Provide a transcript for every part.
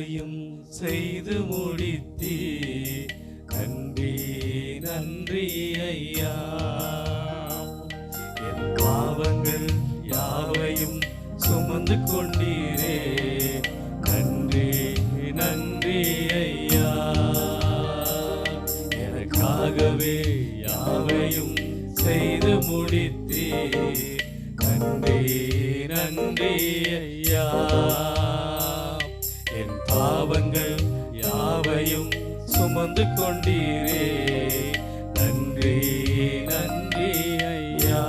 யாவையும் செய்து முடித்தீ நன்றி நன்றி ஐயா. என் பாவங்கள் யாவையும் சுமந்து கொண்டீரே. நன்றி நன்றி ஐயா. எனக்காகவே யாவையும் செய்து முடித்தே நன்றி நன்றி ஐயா. பாவங்கள் யாவையும் சுமந்து கொண்டீரே. நன்றி நன்றி ஐயா.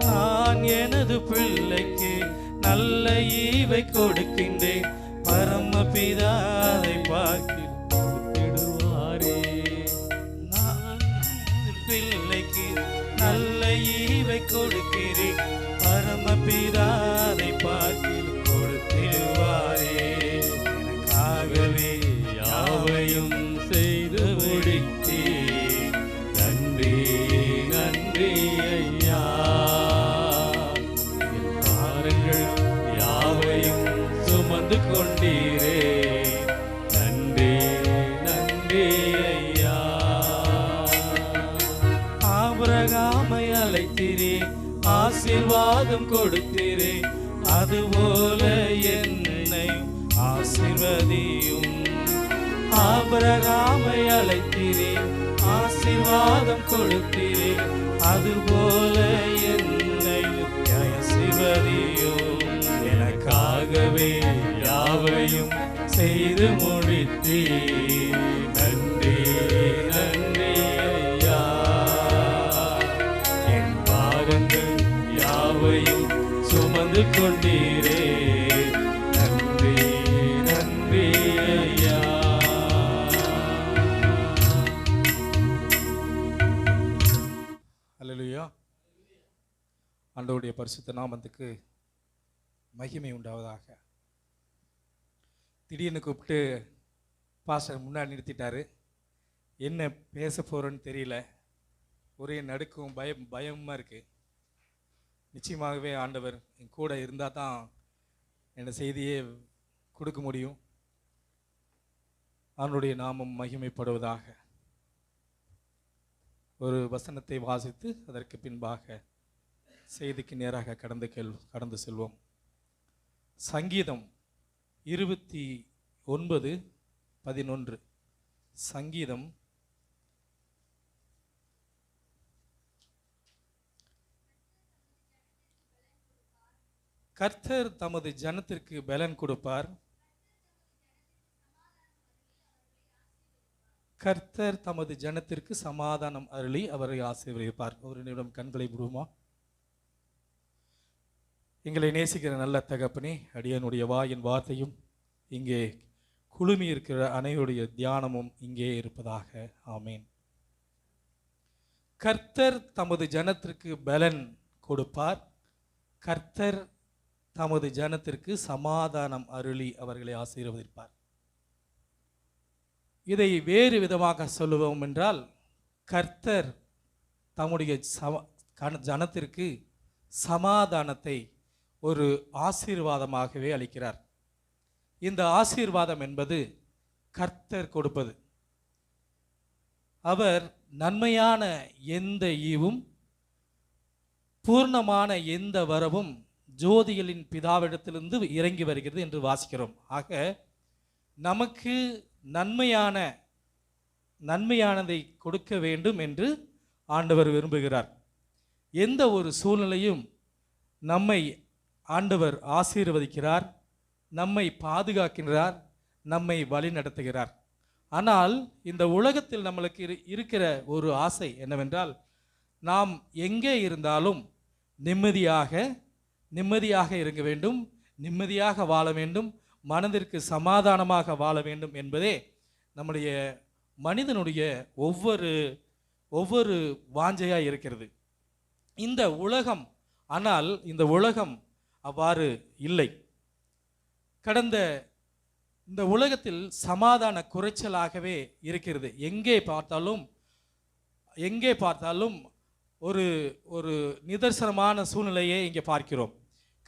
நான் எனது பிள்ளைக்கு நல்ல ஈவை கொடுக்கின்றேன். பரமபிதாவை பார்க்கிறேன். ஆபரகாமை அழைத்திரே ஆசீர்வாதம் கொடுத்திரே அதுபோல என்னை ஆசீர்வதியும் எனக்காகவே யாவையும் செய்து முடித்தீ நன்றி நன்றி ஐயா. என் பாவங்கள் யாவையும் சுமந்து கொண்டு ஆண்டவருடைய பரிசுத்த நாமத்துக்கு மகிமை உண்டாவதாக. திடீர்னு கூப்பிட்டு பாஸ்டர் முன்னாடி நிறுத்திட்டாரு. என்ன பேச போகிறேன்னு தெரியல. ஒரே நடுக்கும் பயம் பயமாக இருக்குது நிச்சயமாகவே ஆண்டவர் என் கூட இருந்தால் தான் என்னோட செய்தியே கொடுக்க முடியும். அவனுடைய நாமம் மகிமைப்படுவதாக. ஒரு வசனத்தை வாசித்து அதற்கு பின்பாக செய்திக்கு நேராக கடந்து கேள் கடந்து செல்வோம். சங்கீதம் இருபத்தி ஒன்பது பதினொன்று. சங்கீதம் கர்த்தர் தமது ஜனத்திற்கு பலன் கொடுப்பார். கர்த்தர் தமது ஜனத்திற்கு சமாதானம் அருளி அவரை ஆசீர்வதிப்பார். ஒரு நிமிடம் கண்களை விடுவோமா எங்களை நேசிக்கிற நல்ல தகப்பனே அடியனுடைய வாயின் வார்த்தையும் இங்கே குழுமி இருக்கிற அனைவருடைய தியானமும் இங்கே இருப்பதாக. ஆமேன். கர்த்தர் தமது ஜனத்திற்கு பலன் கொடுப்பார். கர்த்தர் தமது ஜனத்திற்கு சமாதானம் அருளி அவர்களை ஆசீர்வதிப்பார். இதை வேறு விதமாக சொல்லுவோம் என்றால் கர்த்தர் தம்முடைய சம ஜனத்திற்கு சமாதானத்தை ஒரு ஆசீர்வாதமாகவே அளிக்கிறார். இந்த ஆசீர்வாதம் என்பது கர்த்தர் கொடுப்பது. அவர் நன்மையான எந்த ஈவும் பூர்ணமான எந்த வரவும் ஜோதிகளின் பிதாவிடத்திலிருந்து இறங்கி வருகிறது என்று வாசிக்கிறோம். ஆக நமக்கு நன்மையான நன்மையானதை கொடுக்க வேண்டும் என்று ஆண்டவர் விரும்புகிறார். எந்த ஒரு சூழ்நிலையும் நம்மை ஆண்டவர் ஆசீர்வதிக்கிறார் நம்மை பாதுகாக்கின்றார் நம்மை வழி நடத்துகிறார். ஆனால் இந்த உலகத்தில் நம்மளுக்கு இரு- இருக்கிற ஒரு ஆசை என்னவென்றால் நாம் எங்கே இருந்தாலும் நிம்மதியாக நிம்மதியாக இருக்க வேண்டும் நிம்மதியாக வாழ வேண்டும் மனதிற்கு சமாதானமாக வாழ வேண்டும் என்பதே நம்முடைய மனிதனுடைய ஒவ்வொரு ஒவ்வொரு வாஞ்சையாக இருக்கிறது. இந்த உலகம் ஆனால் இந்த உலகம் அவ்வாறு இல்லை. கடந்த இந்த உலகத்தில் சமாதான குறைச்சலாகவே இருக்கிறது. எங்கே பார்த்தாலும் எங்கே பார்த்தாலும் ஒரு ஒரு நிதர்சனமான சூழ்நிலையை இங்கே பார்க்கிறோம்.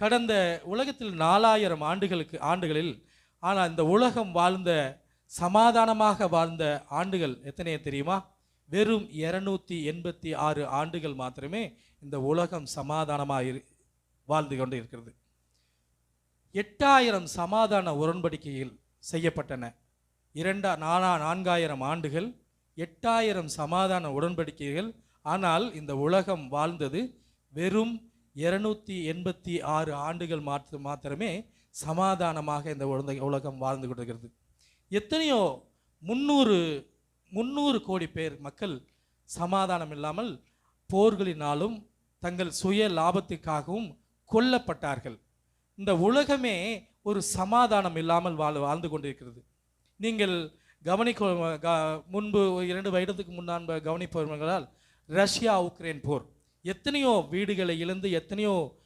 கடந்த உலகத்தில் நாலாயிரம் ஆண்டுகளுக்கு ஆண்டுகளில் ஆனால் இந்த உலகம் வாழ்ந்த சமாதானமாக வாழ்ந்த ஆண்டுகள் எத்தனையோ தெரியுமா? வெறும் இரநூத்தி எண்பத்தி ஆறு ஆண்டுகள் மாத்திரமே இந்த உலகம் சமாதானமாக இரு வாழ்ந்து கொண்டு இருக்கிறது. எட்டாயிரம் சமாதான உடன்படிக்கைகள் செய்யப்பட்டன. இரண்டா நானா நான்காயிரம் ஆண்டுகள் எட்டாயிரம் சமாதான உடன்படிக்கைகள். ஆனால் இந்த உலகம் வாழ்ந்தது வெறும் இருநூத்தி எண்பத்தி ஆறு ஆண்டுகள் மாற்று மாத்திரமே சமாதானமாக இந்த உலக- உலகம் வாழ்ந்து கொண்டிருக்கிறது. எத்தனையோ முந்நூறு முந்நூறு கோடி பேர் மக்கள் சமாதானம் இல்லாமல் போர்களினாலும் தங்கள் சுய லாபத்துக்காகவும் கொல்லப்பட்டார்கள். இந்த உலகமே ஒரு சமாதானம் இல்லாமல் வாழ் வாழ்ந்து கொண்டிருக்கிறது. நீங்கள் கவனிக்க க- முன்பு இரண்டு வருடத்துக்கு முன்னான் கவனிப்பவர்களால் ரஷ்யா உக்ரைன் போர். எத்தனையோ வீடுகளை இழந்து எத்தனையோ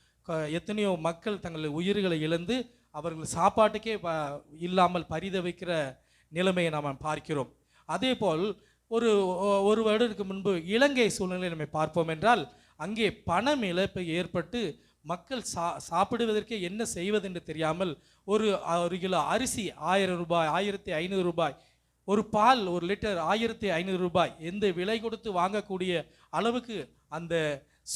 எத்தனையோ மக்கள் தங்கள் உயிர்களை இழந்து அவர்கள் சாப்பாட்டுக்கே ப- இல்லாமல் பரிதவிக்கிற நிலைமையை நாம் பார்க்கிறோம். அதே போல் ஒரு ஒரு வருடத்துக்கு முன்பு இலங்கை சூழ்நிலை நம்ம பார்ப்போம் என்றால் அங்கே பணம் இழப்பு ஏற்பட்டு மக்கள் சா சாப்பிடுவதற்கே என்ன செய்வதென்று தெரியாமல் ஒரு ஒரு கிலோ அரிசி ஆயிரம் ரூபாய் ஆயிரத்தி ஐநூறு ரூபாய் ஒரு பால் ஒரு லிட்டர் ஆயிரத்தி ஐநூறு ரூபாய் எந்த விலை கொடுத்து வாங்கக்கூடிய அளவுக்கு அந்த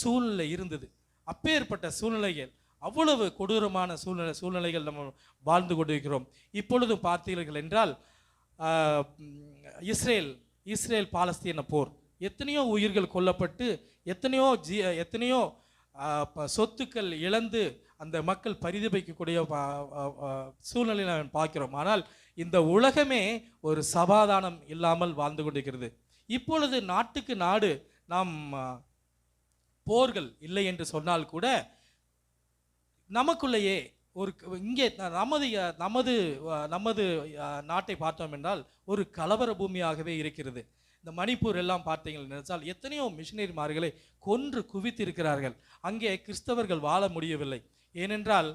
சூழ்நிலை இருந்தது. அப்பேற்பட்ட சூழ்நிலைகள் அவ்வளவு கொடூரமான சூழ்நிலை சூழ்நிலைகள் நம்ம வாழ்ந்து கொண்டிருக்கிறோம். இப்பொழுது பார்த்தீர்கள் என்றால் இஸ்ரேல் இஸ்ரேல் பாலஸ்தீன போர் எத்தனையோ உயிர்கள் கொல்லப்பட்டு எத்தனையோ ஜீ எத்தனையோ சொத்துக்கள் இழந்து அந்த மக்கள் பரிதபிக்கக்கூடிய ப- சூழ்நிலையை நாம் பார்க்கிறோம். ஆனால் இந்த உலகமே ஒரு சமாதானம் இல்லாமல் வாழ்ந்து கொண்டிருக்கிறது. இப்பொழுது நாட்டுக்கு நாடு நாம் போர்கள் இல்லை என்று சொன்னால் கூட நமக்குள்ளேயே ஒரு இங்கே நமது நமது நமது நாட்டை பார்த்தோம் என்றால் ஒரு கலவர பூமியாகவே இருக்கிறது. இந்த மணிப்பூர் எல்லாம் பார்த்தீங்கள் நினைச்சால் எத்தனையோ மிஷினரிமார்களை கொன்று குவித்திருக்கிறார்கள். அங்கே கிறிஸ்தவர்கள் வாழ முடியவில்லை. ஏனென்றால்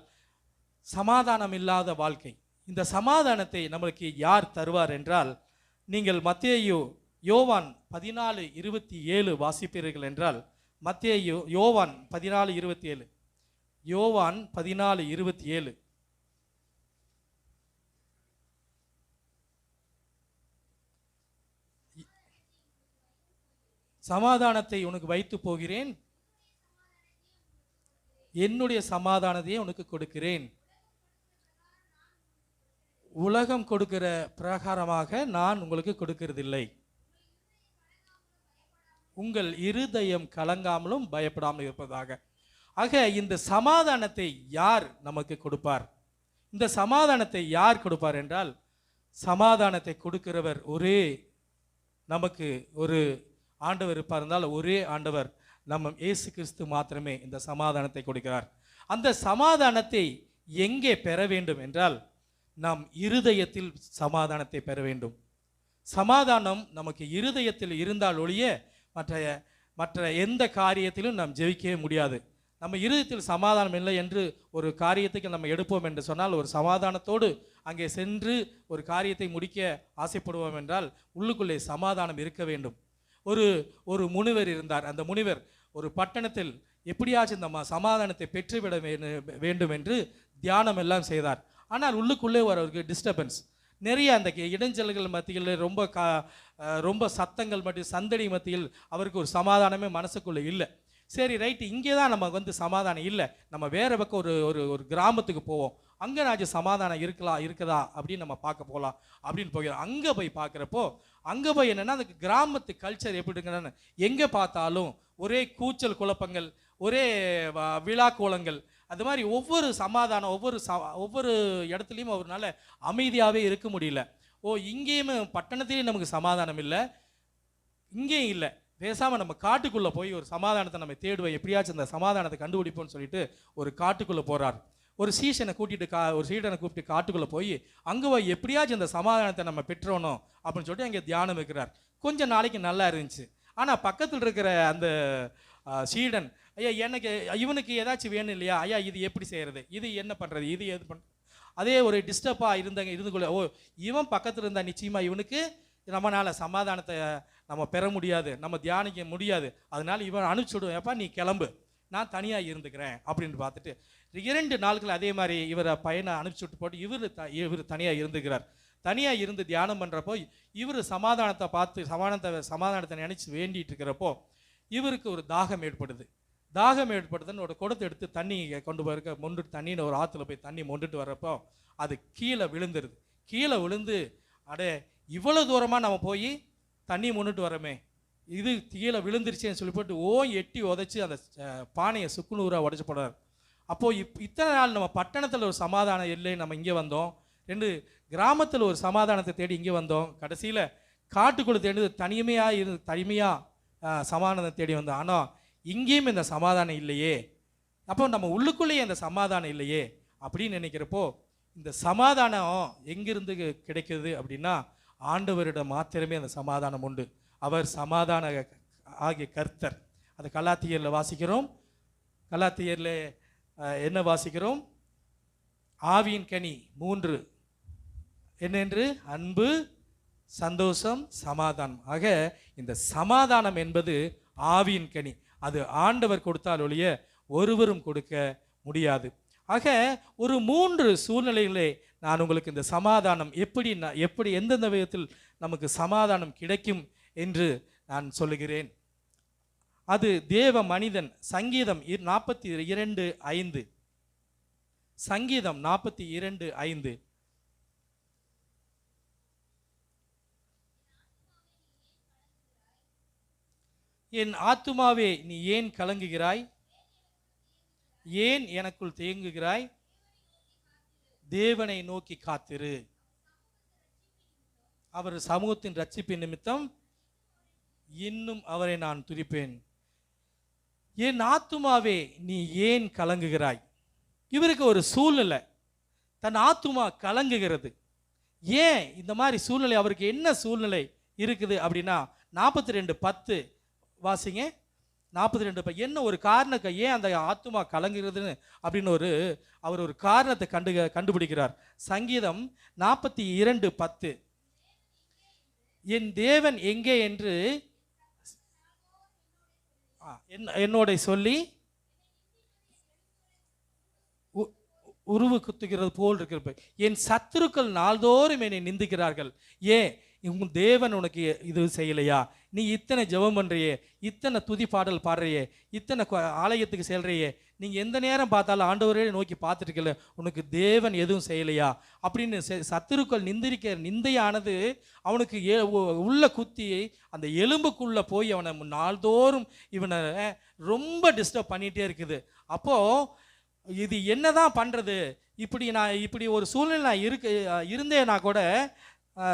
சமாதானம் இல்லாத வாழ்க்கை. இந்த சமாதானத்தை நம்மளுக்கு யார் தருவார் என்றால் நீங்கள் மத்தியோ யோவான் பதினாலு இருபத்தி ஏழு வாசிப்பீர்கள் என்றால் மத்தியோ யோவான் பதினாலு இருபத்தி ஏழு யோவான் பதினாலு இருபத்தி ஏழு சமாதானத்தை உனக்கு வைத்து போகிறேன். என்னுடைய சமாதானத்தையே உனக்கு கொடுக்கிறேன். உலகம் கொடுக்கிற பிரகாரமாக நான் உங்களுக்கு கொடுக்கிறதில்லை. உங்கள் இருதயம் கலங்காமலும் பயப்படாமல் இருப்பதாக. ஆக இந்த சமாதானத்தை யார் நமக்கு கொடுப்பார்? இந்த சமாதானத்தை யார் கொடுப்பார் என்றால் சமாதானத்தை கொடுக்கிறவர் ஒரே நமக்கு ஒரு ஆண்டவர் இருப்பார் இருந்தால் ஒரே ஆண்டவர் நம்ம இயேசு கிறிஸ்து மாத்திரமே இந்த சமாதானத்தை கொடுக்கிறார். அந்த சமாதானத்தை எங்கே பெற வேண்டும் என்றால் நாம் இருதயத்தில் சமாதானத்தை பெற வேண்டும். சமாதானம் நமக்கு இருதயத்தில் இருந்தால் ஒழிய மற்ற மற்ற எந்த காரியத்திலும் நாம் ஜெயிக்கவே முடியாது. நம்ம இருதயத்தில் சமாதானம் இல்லை என்று ஒரு காரியத்துக்கு நம்ம எடுப்போம் என்று சொன்னால் ஒரு சமாதானத்தோடு அங்கே சென்று ஒரு காரியத்தை முடிக்க ஆசைப்படுவோம் என்றால் உள்ளுக்குள்ளே சமாதானம் இருக்க வேண்டும். ஒரு ஒரு முனிவர் இருந்தார். அந்த முனிவர் ஒரு பட்டணத்தில் எப்படியாச்சும் இந்த சமாதானத்தை பெற்றுவிட வேண்டும் என்று தியானம் எல்லாம் செய்தார். ஆனால் உள்ளுக்குள்ளே வரவருக்கு டிஸ்டர்பன்ஸ் நிறைய அந்த இடைஞ்சல்கள் மத்தியில் ரொம்ப கா ரொம்ப சத்தங்கள் மற்றும் சந்தடி மத்தியில் அவருக்கு ஒரு சமாதானமே மனசுக்குள்ளே இல்லை. சரி ரைட்டு இங்கே தான் நமக்கு வந்து சமாதானம் இல்லை. நம்ம வேறு பக்கம் ஒரு ஒரு ஒரு கிராமத்துக்கு போவோம். அங்கே நாச்சும் சமாதானம் இருக்கலாம் இருக்குதா அப்படின்னு நம்ம பார்க்க போகலாம் அப்படின்னு போகிறோம் அங்கே போய் பார்க்குறப்போ அங்கே போய் என்னென்னா அந்த கிராமத்து கல்ச்சர் எப்படி இருக்குன்னு எங்கே பார்த்தாலும் ஒரே கூச்சல் குழப்பங்கள் ஒரே வ- விழா கோலங்கள் அது மாதிரி ஒவ்வொரு சமாதானம் ஒவ்வொரு ச ஒவ்வொரு இடத்துலையும் அவர்னால அமைதியாகவே இருக்க முடியல. ஓ இங்கேயும் பட்டணத்திலையும் நமக்கு சமாதானம் இல்லை இங்கேயும் இல்லை. பேசாமல் நம்ம காட்டுக்குள்ளே போய் ஒரு சமாதானத்தை நம்ம தேடுவோம். எப்படியாச்சும் அந்த சமாதானத்தை கண்டுபிடிப்போம்னு சொல்லிட்டு ஒரு காட்டுக்குள்ளே போகிறார் ஒரு சீசனை கூட்டிட்டு கா ஒரு சீடனை கூப்பிட்டு காட்டுக்குள்ளே போய் அங்கே போய் எப்படியாச்சும் இந்த சமாதானத்தை நம்ம பெற்றோணும் அப்படின்னு சொல்லிட்டு அங்கே தியானம் வைக்கிறார். கொஞ்சம் நாளைக்கு நல்லா இருந்துச்சு. ஆனால் பக்கத்தில் இருக்கிற அந்த சீடன் ஐயா எனக்கு இவனுக்கு ஏதாச்சும் வேணும் இல்லையா? ஐயா இது எப்படி செய்கிறது இது என்ன பண்ணுறது இது எது பண் அதே ஒரு டிஸ்டர்பாக இருந்தங்க கொள்ள ஓ இவன் பக்கத்தில் இருந்தால் நிச்சயமாக இவனுக்கு நம்மளால் சமாதானத்தை நம்ம பெற முடியாது. நம்ம தியானிக்க முடியாது. அதனால இவன் அனுப்பிச்சுடுவேன். ஏப்பா நீ கிளம்பு. நான் தனியாக இருந்துக்கிறேன். அப்படின்னு பார்த்துட்டு இரண்டு நாட்கள் அதே மாதிரி இவரை பையனை அனுப்பிச்சு விட்டு போட்டு இவர் த இவர் தனியாக இருந்துக்கிறார். தனியாக இருந்து தியானம் பண்ணுறப்போ இவர் சமாதானத்தை பார்த்து சமாதானத்தை சமாதானத்தை நினச்சி வேண்டிட்டு இருக்கிறப்போ இவருக்கு ஒரு தாகம் ஏற்படுது. தாகம் ஏற்படுதுன்னு ஒரு குடத்தை எடுத்து தண்ணி கொண்டு போயிருக்க மொண்டு தண்ணின்னு ஒரு ஆற்றுல போய் தண்ணி மொண்டுட்டு வர்றப்போ அது கீழே விழுந்துருது. கீழே விழுந்து அடே இவ்வளோ தூரமாக நம்ம போய் தண்ணி மொண்டுட்டு வரோமே இது கீழே விழுந்துருச்சேன்னு சொல்லி போட்டு ஓ எட்டி உதைச்சி அந்த பானையை சுக்குநூறாக உடச்சி போடுறார். அப்போது இப் இத்தனை நாள் நம்ம பட்டணத்தில் ஒரு சமாதானம் இல்லை நம்ம இங்கே வந்தோம். ரெண்டு கிராமத்தில் ஒரு சமாதானத்தை தேடி இங்கே வந்தோம். கடைசியில் காட்டுக்குள்ளே தேடி தனிமையாக இருந்து தனிமையாக சமாதானத்தை தேடி வந்தோம். ஆனால் இங்கேயும் இந்த சமாதானம் இல்லையே. அப்போ நம்ம உள்ளுக்குள்ளேயே இந்த சமாதானம் இல்லையே அப்படின்னு நினைக்கிறப்போ இந்த சமாதானம் எங்கிருந்து கிடைக்கிது அப்படின்னா ஆண்டவரிடம் மாத்திரமே அந்த சமாதானம் உண்டு. அவர் சமாதான ஆகிய கர்த்தர். அது கலாத்தியரில் வாசிக்கிறோம். கலாத்தியரில் என்ன வாசிக்கிறோம்? ஆவியின் கனி மூன்று. என்னென்று அன்பு சந்தோஷம் சமாதானம். ஆக இந்த சமாதானம் என்பது ஆவியின் கனி. அது ஆண்டவர் கொடுத்தால் ஒழிய ஒருவரும் கொடுக்க முடியாது. ஆக ஒரு மூன்று சூழ்நிலைகளே நான் உங்களுக்கு இந்த சமாதானம் எப்படி நான் எப்படி எந்தெந்த விதத்தில் நமக்கு சமாதானம் கிடைக்கும் என்று நான் சொல்லுகிறேன். அது தேவ மனிதன். சங்கீதம் நாற்பத்தி இரண்டு ஐந்து. சங்கீதம் நாற்பத்தி இரண்டு ஐந்து. என் ஆத்துமாவே நீ ஏன் கலங்குகிறாய்? ஏன் எனக்குள் தேங்குகிறாய்? தேவனை நோக்கி காத்திரு. அவர் சமூகத்தின் ரட்சிப்பின் நிமித்தம் இன்னும் அவரை நான் துதிப்பேன். என் ஆத்துமாவே நீ ஏன் கலங்குகிறாய்? இவருக்கு ஒரு சூழ்நிலை. தன் ஆத்துமா கலங்குகிறது. ஏன் இந்த மாதிரி சூழ்நிலை? அவருக்கு என்ன சூழ்நிலை இருக்குது அப்படின்னா நாற்பத்தி ரெண்டு பத்து வாசிங்க. நாற்பத்தி ரெண்டு என்ன ஒரு காரணத்தை ஏன் அந்த ஆத்துமா கலங்குகிறதுன்னு அப்படின்னு ஒரு அவர் ஒரு காரணத்தை கண்டு கண்டுபிடிக்கிறார். சங்கீதம் நாற்பத்தி இரண்டு பத்து. என் தேவன் எங்கே என்று என்னோட சொல்லி உ- உருவு குத்துகிறது போல் இருக்கிறப்ப என் சத்துருக்கள் நாள்தோறும் என்னை நிந்திக்கிறார்கள். ஏன் உன் தேவன் உனக்கு இது செய்யலையா? நீ இத்தனை ஜெபம் பண்ணுறியே இத்தனை துதி பாடல் பாடுறியே இத்தனை ஆலயத்துக்கு செல்றியே நீங்கள் எந்த நேரம் பார்த்தாலும் ஆண்டவரே நோக்கி பார்த்துட்டு உனக்கு தேவன் எதுவும் செய்யலையா? அப்படின்னு செ- சத்துருக்கள் நிந்திரிக்கிற நிந்தையானது அவனுக்கு ஏ- உ- உள்ள குத்தி அந்த எலும்புக்குள்ளே போய் அவனை நாள்தோறும் இவனை ரொம்ப டிஸ்டர்ப் பண்ணிகிட்டே இருக்குது. அப்போது இது என்ன தான் பண்ணுறது இப்படி நான் இப்படி ஒரு சூழ்நிலை நான் இருக்கு இருந்தேன்னா இருந்தேனா கூட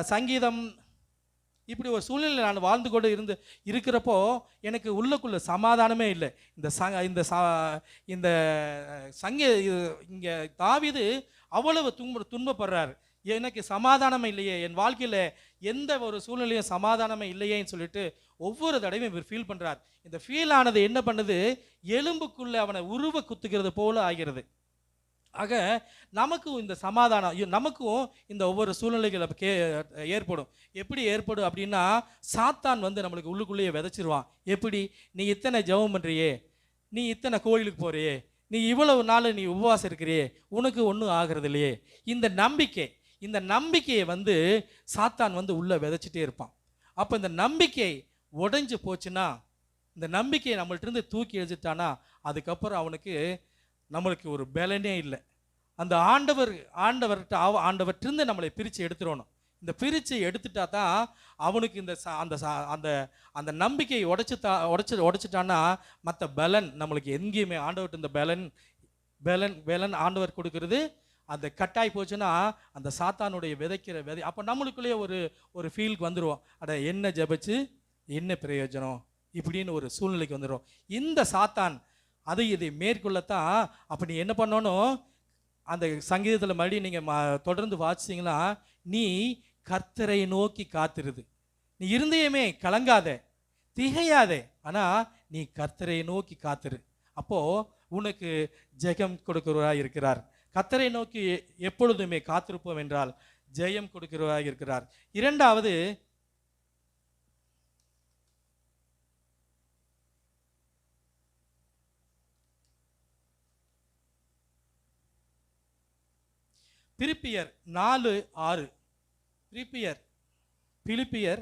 சங்கீதம் இப்படி ஒரு சூழ்நிலை நான் வாழ்ந்து கொண்டு இருந்து இருக்கிறப்போ எனக்கு உள்ளக்குள்ள சமாதானமே இல்லை. இந்த ச இந்த ச இந்த சங்க இங்கே தாவிது அவ்வளவு துன்ப துன்பப்படுறாரு. எனக்கு சமாதானம் இல்லையே. என் வாழ்க்கையில் எந்த ஒரு சூழ்நிலையும் சமாதானமே இல்லையேன்னு சொல்லிட்டு ஒவ்வொரு தடவையும் இவர் ஃபீல் பண்ணுறார் இந்த ஃபீல் ஆனது என்ன பண்ணுது? எலும்புக்குள்ளே அவனை உருவ குத்துக்கிறது போல ஆகிறது. ஆக நமக்கும் இந்த சமாதானம் ஐயோ, நமக்கும் இந்த ஒவ்வொரு சூழ்நிலைகள் கே ஏற்படும். எப்படி ஏற்படும் அப்படின்னா சாத்தான் வந்து நம்மளுக்கு உள்ளுக்குள்ளேயே விதைச்சிருவான். எப்படி? நீ இத்தனை ஜெபம் பண்ணுறியே நீ இத்தனை கோயிலுக்கு போறியே நீ இவ்வளவு நாள் நீ உபவாசம் இருக்கிறியே உனக்கு ஒன்றும் ஆகிறது இல்லையே இந்த நம்பிக்கை இந்த நம்பிக்கையை வந்து சாத்தான் வந்து உள்ளே விதைச்சிட்டே இருப்பான். அப்போ இந்த நம்பிக்கை உடைஞ்சு போச்சுன்னா இந்த நம்பிக்கையை நம்மள்ட்ட இருந்து தூக்கி எழுதிட்டானா அதுக்கப்புறம் அவனுக்கு நம்மளுக்கு ஒரு பலனே இல்லை. அந்த ஆண்டவர் ஆண்டவர்கிட்ட அவ ஆண்டவர்கிட்டருந்து நம்மளை பிரித்து எடுத்துடணும். இந்த பிரித்து எடுத்துட்டா தான் அவனுக்கு இந்த ச- அந்த ச- அந்த அந்த நம்பிக்கையை உடச்சி தா உடச்சி உடைச்சிட்டான்னா மற்ற பலன் நம்மளுக்கு எங்கேயுமே ஆண்டவர்கிட்ட இந்த பலன் பலன் பலன் ஆண்டவர் கொடுக்கறது அந்த கட்டாய் போச்சுன்னா அந்த சாத்தானுடைய விதைக்கிற விதை அப்போ நம்மளுக்குள்ளேயே ஒரு ஒரு ஃபீலுக்கு வந்துடுவோம் அட என்ன ஜெபிச்சு? என்ன பிரயோஜனம்? இப்படின்னு ஒரு சூழ்நிலைக்கு வந்துடும் இந்த சாத்தான் அதை இதை மேற்கொள்ளத்தான் அப்போ நீ என்ன பண்ணணும்? அந்த சங்கீதத்தில் மறுபடியும் நீங்கள் தொடர்ந்து வாசிச்சிங்கன்னா நீ கர்த்தரை நோக்கி காத்திருது. நீ இருந்தயமே கலங்காத திகையாதே ஆனால் நீ கர்த்தரை நோக்கி காத்திரு. அப்போ உனக்கு ஜெகம் கொடுக்கிறவராக இருக்கிறார். கர்த்தரை நோக்கி எப்பொழுதுமே காத்திருப்போம் என்றால் ஜெயம் கொடுக்கிறவராக இருக்கிறார். இரண்டாவது திருப்பியர் நாலு ஆறு. திருப்பியர் பிலிப்பியர்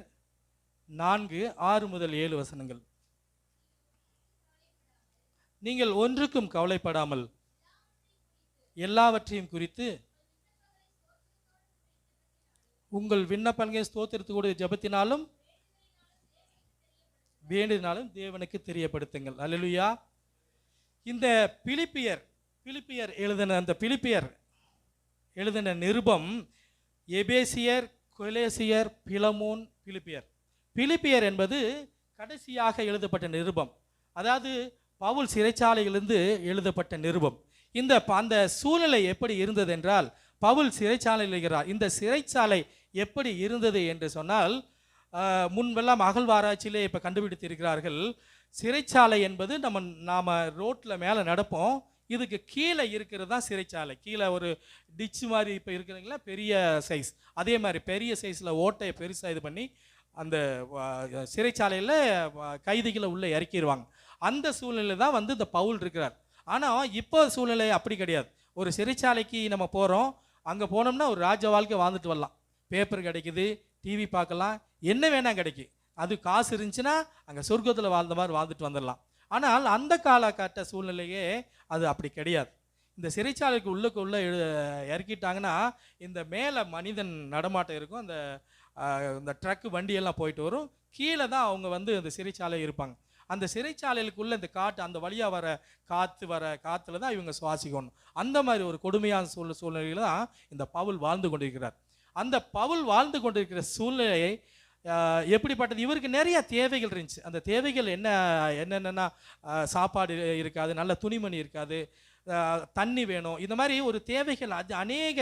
நான்கு ஆறு முதல் ஏழு வசனங்கள். நீங்கள் ஒன்றுக்கும் கவலைப்படாமல் எல்லாவற்றையும் குறித்து உங்கள் விண்ணப்பங்களை ஸ்தோத்திரத்துக்கூடிய ஜெபத்தினாலும் வேண்டினாலும் தேவனுக்கு தெரியப்படுத்துங்கள். அல்லேலூயா. இந்த பிலிப்பியர் பிலிப்பியர் எழுதின அந்த பிலிப்பியர் எழுதின நிருபம் எபேசியர் கொலேசியர் பிலமோன் பிலிப்பியர். பிலிப்பியர் என்பது கடைசியாக எழுதப்பட்ட நிருபம். அதாவது பவுல் சிறைச்சாலையிலிருந்து எழுதப்பட்ட நிருபம். இந்த ப- அந்த சூழ்நிலை எப்படி இருந்தது என்றால் பவுல் சிறைச்சாலையில் இருக்கிறார். இந்த சிறைச்சாலை எப்படி இருந்தது என்று சொன்னால் முன்பெல்லாம் அகழ்வாராய்ச்சியிலே இப்போ கண்டுபிடித்திருக்கிறார்கள். சிறைச்சாலை என்பது நம்ம நாம் ரோட்டில் மேலே நடப்போம். இதுக்கு கீழே இருக்கிறது தான் சிறைச்சாலை. கீழே ஒரு டிச்சு மாதிரி இப்போ இருக்கிறீங்களா? பெரிய சைஸ் அதே மாதிரி பெரிய சைஸில் ஓட்டையை பெருசாக இது பண்ணி அந்த சிறைச்சாலையில் கைதிகளை உள்ளே இறக்கிடுவாங்க அந்த சூழ்நிலை தான் வந்து இந்த பவுல் இருக்கிறார். ஆனால் இப்போ சூழ்நிலை அப்படி கிடையாது. ஒரு சிறைச்சாலைக்கு நம்ம போகிறோம் அங்கே போனோம்னா ஒரு ராஜ வாழ்க்கை வாழ்ந்துட்டு வரலாம். பேப்பர் கிடைக்குது டிவி பார்க்கலாம். என்ன வேணால் கிடைக்கும். அது காசு இருந்துச்சுன்னா அங்கே சொர்க்கத்தில் வாழ்ந்த மாதிரி வாழ்ந்துட்டு வந்துடலாம். ஆனால் அந்த காலகட்ட சூழ்நிலையே அது அப்படி கிடையாது. இந்த சிறைச்சாலைக்கு உள்ளுக்குள்ளே எழு- இறக்கிட்டாங்கன்னா இந்த மேலே மனிதன் நடமாட்டம் இருக்கும். அந்த இந்த ட்ரக்கு வண்டியெல்லாம் போயிட்டு வரும். கீழே தான் அவங்க வந்து அந்த சிறைச்சாலை இருப்பாங்க. அந்த சிறைச்சாலைகளுக்குள்ளே இந்த காற்று அந்த வழியாக வர காற்று வர காற்றுல தான் இவங்க சுவாசிக்கணும். அந்த மாதிரி ஒரு கொடுமையான சூழ் சூழ்நிலையில தான் இந்த பவுல் வாழ்ந்து கொண்டிருக்கிறார். அந்த பவுல் வாழ்ந்து கொண்டிருக்கிற சூழ்நிலையை எப்படிப்பட்டது? இவருக்கு நிறைய தேவைகள் இருந்துச்சு. அந்த தேவைகள் என்ன என்னென்னா சாப்பாடு இருக்காது நல்ல துணிமணி இருக்காது தண்ணி வேணும். இந்த மாதிரி ஒரு தேவைகள் அது அநேக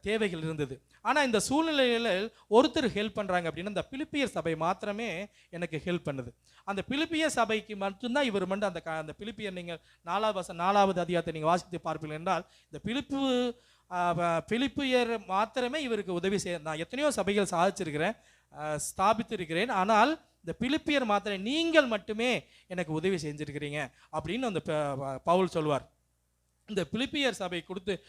தேவைகள் இருந்தது. ஆனால் இந்த சூழ்நிலையில் ஒருத்தர் ஹெல்ப் பண்ணுறாங்க அப்படின்னா இந்த பிலிப்பியர் சபை மாத்திரமே எனக்கு ஹெல்ப் பண்ணுது. அந்த பிலிப்பிய சபைக்கு மட்டும்தான் இவர் மட்டும் அந்த க- அந்த பிலிப்பியர் நீங்கள் நாலாவது வசம் நாலாவது அதிகாரத்தை நீங்கள் வாசித்து பார்ப்பீர்கள் என்றால் இந்த பிலிப்பு பிலிப்பியர் மாத்திரமே இவருக்கு உதவி செய்ய நான் எத்தனையோ சபைகள் சாதிச்சிருக்கிறேன். ஸ்தாபித்திருக்கிறேன். ஆனால் இந்த பிலிப்பியர் மாத்திரை நீங்கள் மட்டுமே எனக்கு உதவி செஞ்சுருக்கிறீங்க அப்படின்னு அந்த ப- பவுல் சொல்வார். இந்த பிலிப்பியர் சபை கொடுத்து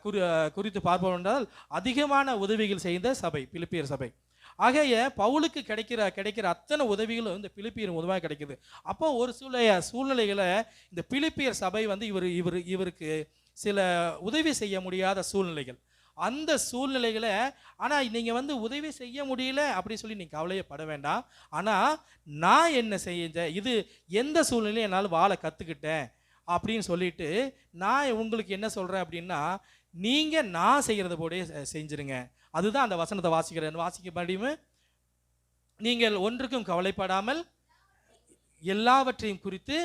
குறி குறித்து பார்ப்போம் என்றால் அதிகமான உதவிகள் செய்த சபை பிலிப்பியர் சபை. ஆகைய பவுலுக்கு கிடைக்கிற கிடைக்கிற அத்தனை உதவிகளும் இந்த பிலிப்பியர் மூலமாக கிடைக்குது. அப்போ ஒரு சூழ்நிலை சூழ்நிலைகளை இந்த பிலிப்பியர் சபை வந்து இவர் இவர் இவருக்கு சில உதவி செய்ய முடியாத சூழ்நிலைகள். அந்த சூழ்நிலைகளை ஆனால் நீங்கள் வந்து உதவி செய்ய முடியல அப்படி சொல்லி நீங்கள் கவலையப்பட வேண்டாம். ஆனால் நான் என்ன செஞ்சேன்? இது எந்த சூழ்நிலையும் என்னால் வாழ கற்றுக்கிட்டேன் அப்படின்னு சொல்லிட்டு நான் உங்களுக்கு என்ன சொல்கிறேன் அப்படின்னா நீங்கள் நான் செய்கிறத போலே செஞ்சுருங்க. அதுதான் அந்த வசனத்தை வாசிக்கிறேன். வாசிக்க முடியுமே? நீங்கள் ஒன்றுக்கும் கவலைப்படாமல் எல்லாவற்றையும் குறித்து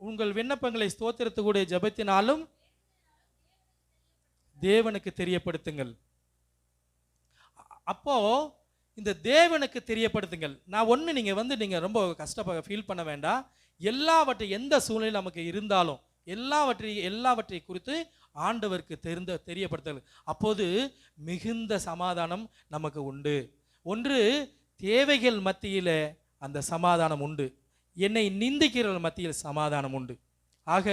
உங்கள் விண்ணப்பங்களை ஸ்தோத்திரத்துக்கூடிய ஜெபத்தினாலும் தேவனுக்கு தெரியப்படுத்துங்கள். அப்போ இந்த தேவனுக்கு தெரியப்படுத்துங்கள். நான் ஒன்று நீங்கள் வந்து நீங்கள் ரொம்ப கஷ்டப்பட ஃபீல் பண்ண வேண்டாம். எல்லாவற்றை எந்த சூழ்நிலை நமக்கு இருந்தாலும் எல்லாவற்றையும் எல்லாவற்றை குறித்து ஆண்டவருக்கு தெரிந்த தெரியப்படுத்துங்கள். அப்போது மிகுந்த சமாதானம் நமக்கு உண்டு. ஒன்று தேவைகள் மத்தியில் அந்த சமாதானம் உண்டு. என்னை நிந்திக்கிறவர்கள் மத்தியில் சமாதானம் உண்டு. ஆக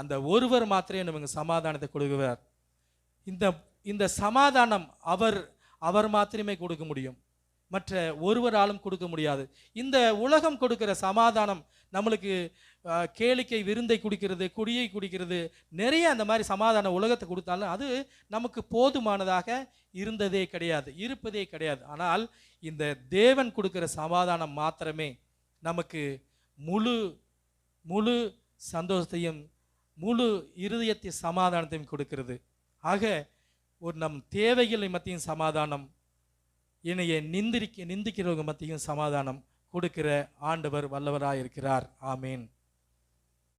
அந்த ஒருவர் மாத்திரையே நமக்கு சமாதானத்தை கொடுக்குவார். இந்த இந்த சமாதானம் அவர் அவர் மாத்திரமே கொடுக்க முடியும். மற்ற ஒருவராலும் கொடுக்க முடியாது. இந்த உலகம் கொடுக்கிற சமாதானம் நம்மளுக்கு கேளிக்கை விருந்தை குடிக்கிறது குடியை குடிக்கிறது நிறைய அந்த மாதிரி சமாதான உலகத்தை கொடுத்தாலும் அது நமக்கு போதுமானதாக இருந்ததே கிடையாது இருப்பதே கிடையாது. ஆனால் இந்த தேவன் கொடுக்கிற சமாதானம் மாத்திரமே நமக்கு முழு முழு சந்தோஷத்தையும் முழு இருதயத்தை சமாதானத்தையும் கொடுக்கிறது. ஆக ஒரு நம் தேவைகளை மத்தியும் சமாதானம் என்னையை நிந்திரிக்க நிந்திக்கிறவங்க மத்தியும் சமாதானம் கொடுக்கிற ஆண்டவர் வல்லவராக இருக்கிறார் ஆமேன்.